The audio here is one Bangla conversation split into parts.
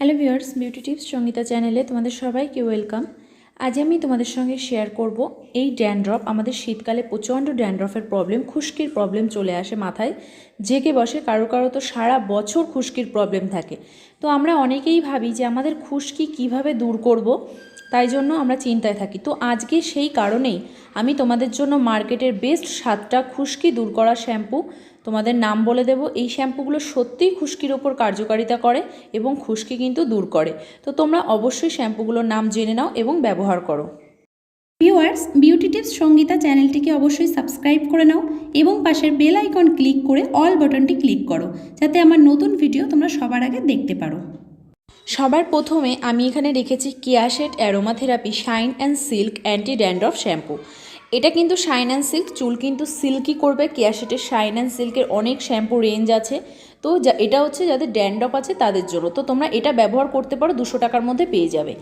Hello viewers, beauty tips Sangeeta চ্যানেলে তোমাদের সবাইকে ওয়েলকাম। আজ আমি তোমাদের সঙ্গে শেয়ার করব এই ড্যান্ড্রফ, আমাদের শীতকালে প্রচণ্ড ড্যান্ড্রফের প্রবলেম, খুশকির প্রবলেম চলে আসে মাথায়, জেগে বসে, কারও কারও তো সারা বছর খুশকির প্রবলেম থাকে। তো আমরা অনেকেই ভাবি যে আমাদের খুশকি কীভাবে দূর করব, তাই জন্য আমরা চিন্তায় থাকি। তো আজকে সেই কারণেই আমি তোমাদের জন্য মার্কেটের বেস্ট সাতটা খুশকি দূর করা শ্যাম্পু তোমাদের নাম বলে দেব এই শ্যাম্পুগুলো সত্যিই খুশকির ওপর কার্যকারিতা করে এবং খুশকি কিন্তু দূর করে। তো তোমরা অবশ্যই শ্যাম্পুগুলোর নাম জেনে নাও এবং ব্যবহার করো। ভিউয়ার্স বিউটি টিপস সঙ্গীতা চ্যানেলটিকে অবশ্যই সাবস্ক্রাইব করে নাও এবং পাশের বেল আইকন ক্লিক করে অল বাটনটি ক্লিক করো যাতে আমার নতুন ভিডিও তোমরা সবার আগে দেখতে পারো। সবার প্রথমে আমি এখানে রেখেছি কিয়াশেট aroma therapy shine and silk anti dandruff shampoo এটা কিন্তু শাইন অ্যান্ড সিল্ক চুল কিন্তু সিল্কি করবে কিয়াশেটের শাইন অ্যান্ড সিল্কের অনেক শ্যাম্পু রেঞ্জ আছে। তো যা, এটা হচ্ছে যাদের ড্যান্ড্রফ আছে, তাদের জন্য। তো তোমরা এটা ব্যবহার করতে পারো, দুশো টাকার মধ্যে পেয়ে যাবে।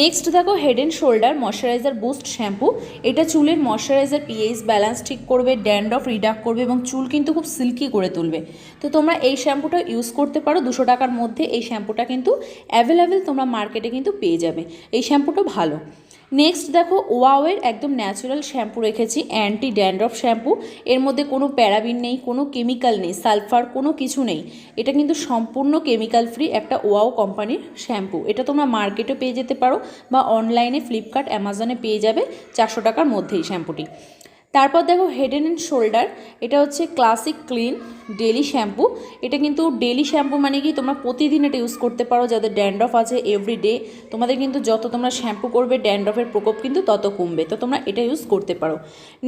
নেক্সট দেখো Head and Shoulder moisturiser boost shampoo এটা চুলের ময়শ্চারাইজার পিএইচ ব্যালেন্স ঠিক করবে ড্যান্ড্রফ রিডাক্ট করবে এবং চুল কিন্তু খুব সিল্কি করে তুলবে। তো তোমরা এই শ্যাম্পুটা ইউজ করতে পারো, দুশো টাকার মধ্যে এই শ্যাম্পুটা কিন্তু অ্যাভেলেবেল তোমরা মার্কেটে কিন্তু পেয়ে যাবে। এই শ্যাম্পুটা ভালো। নেক্সট দেখো ওয়াওয়ের একদম ন্যাচারাল শ্যাম্পু রেখেছি অ্যান্টি ড্যান্ড্রফ শ্যাম্পু এর মধ্যে কোনো প্যারাবিন নেই, কোনো কেমিক্যাল নেই সালফার কোনো কিছু নেই। এটা কিন্তু সম্পূর্ণ কেমিক্যাল ফ্রি একটা ওয়াও কোম্পানির শ্যাম্পু এটা তোমরা মার্কেটে পেয়ে যেতে পারো বা অনলাইনে ফ্লিপকার্ট অ্যামাজনে পেয়ে যাবে চারশো টাকার মধ্যেই শ্যাম্পুটি তারপর দেখো হেড অ্যান্ড শোল্ডার এটা হচ্ছে ক্লাসিক ক্লিন ডেলি শ্যাম্পু এটা কিন্তু ডেলি শ্যাম্পু মানে কি তোমরা প্রতিদিন এটা ইউজ করতে পারো, যাদের ড্যান্ড্রফ আছে এভরি ডে তোমাদের কিন্তু যত তোমরা শ্যাম্পু করবে ড্যান্ড্রফের প্রকোপ কিন্তু তত কমবে। তো তোমরা এটা ইউজ করতে পারো।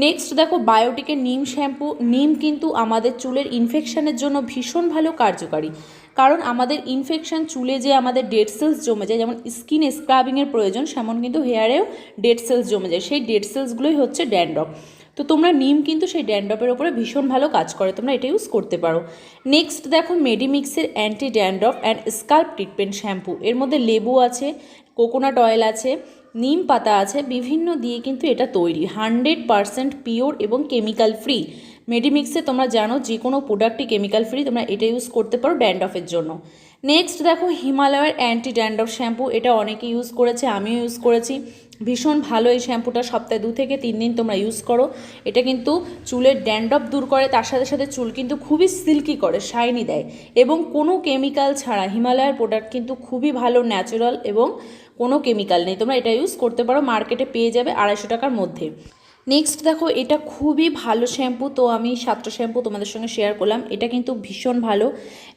নেক্সট দেখো বায়োটিকের নিম শ্যাম্পু নিম কিন্তু আমাদের চুলের ইনফেকশানের জন্য ভীষণ ভালো কার্যকারী। কারণ আমাদের ইনফেকশান চুলে যে আমাদের ডেড সেলস জমে যায়, যেমন স্কিন স্ক্রাবিংয়ের প্রয়োজন, সেমন কিন্তু হেয়ারেও ডেড সেলস জমে যায়। সেই ডেড সেলসগুলোই হচ্ছে ড্যান্ড্রফ তো তোমরা নিম কিন্তু সেই ড্যান্ড্রফের ওপরে ভীষণ ভালো কাজ করে, তোমরা এটা ইউজ করতে পারো। নেক্সট দেখো মেডিমিক্সের anti dandruff and scalp treatment shampoo এর মধ্যে লেবু আছে কোকোনাট অয়েল আছে, নিম পাতা আছে, বিভিন্ন দিয়ে কিন্তু এটা তৈরি হান্ড্রেড পারসেন্ট পিওর এবং কেমিক্যাল ফ্রি মেডিমিক্সে তোমরা জানো যে কোনো প্রোডাক্টই কেমিক্যাল ফ্রি তোমরা এটা ইউজ করতে পারো ড্যান্ড্রফের জন্য। নেক্সট দেখো হিমালয়ের অ্যান্টি ড্যান্ড্রফ শ্যাম্পু এটা অনেকে ইউজ করেছে, আমিও ইউজ করেছি। ভীষণ ভালো এই শ্যাম্পুটা সপ্তাহে দু থেকে তিন দিন তোমরা ইউজ করো। এটা কিন্তু চুলের ড্যান্ড্রফ দূর করে, তার সাথে সাথে চুল কিন্তু খুবই সিল্কি করে শাইনি দেয়। এবং কোনো কেমিক্যাল ছাড়া হিমালয়ের প্রোডাক্ট কিন্তু খুবই ভালো ন্যাচারাল এবং কোনো কেমিক্যাল নেই। তোমরা এটা ইউজ করতে পারো মার্কেটে পেয়ে যাবে আড়াইশো টাকার মধ্যে। নেক্সট দেখো, এটা খুবই ভালো শ্যাম্পু তো আমি সাতটা শ্যাম্পু তোমাদের সঙ্গে শেয়ার করলাম। এটা কিন্তু ভীষণ ভালো।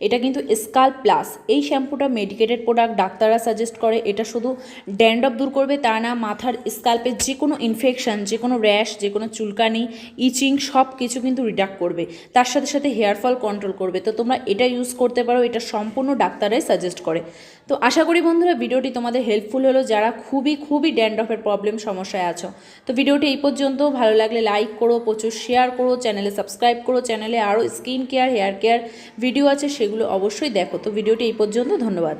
এটা কিন্তু স্কাল প্লাস এই শ্যাম্পুটা মেডিকেটেড প্রোডাক্ট ডাক্তাররা সাজেস্ট করে। এটা শুধু ড্যান্ড্রফ দূর করবে, তা না মাথার স্কাল্পের যে কোনো ইনফেকশন যে কোনো র্যাশ যে কোনো চুলকানি ইচিং সব কিছু কিন্তু রিডাক্ট করবে। তার সাথে সাথে হেয়ার ফল কন্ট্রোল করবে। তো তোমরা এটা ইউজ করতে পারো, এটা সম্পূর্ণ ডাক্তারাই সাজেস্ট করে। তো আশা করি বন্ধুরা, ভিডিওটি তোমাদের হেল্পফুল হলো। যারা খুবই খুবই ড্যান্ড্রফের প্রবলেম সমস্যায় আছো। তো ভিডিওটি এই পর্যন্ত। ভালো লাগলে লাইক করো, প্রচুর শেয়ার করো চ্যানেলে সাবস্ক্রাইব করো চ্যানেলে আরও skin care hair care video আছে, সেগুলো অবশ্যই দেখো। তো ভিডিওটি এই পর্যন্ত, ধন্যবাদ।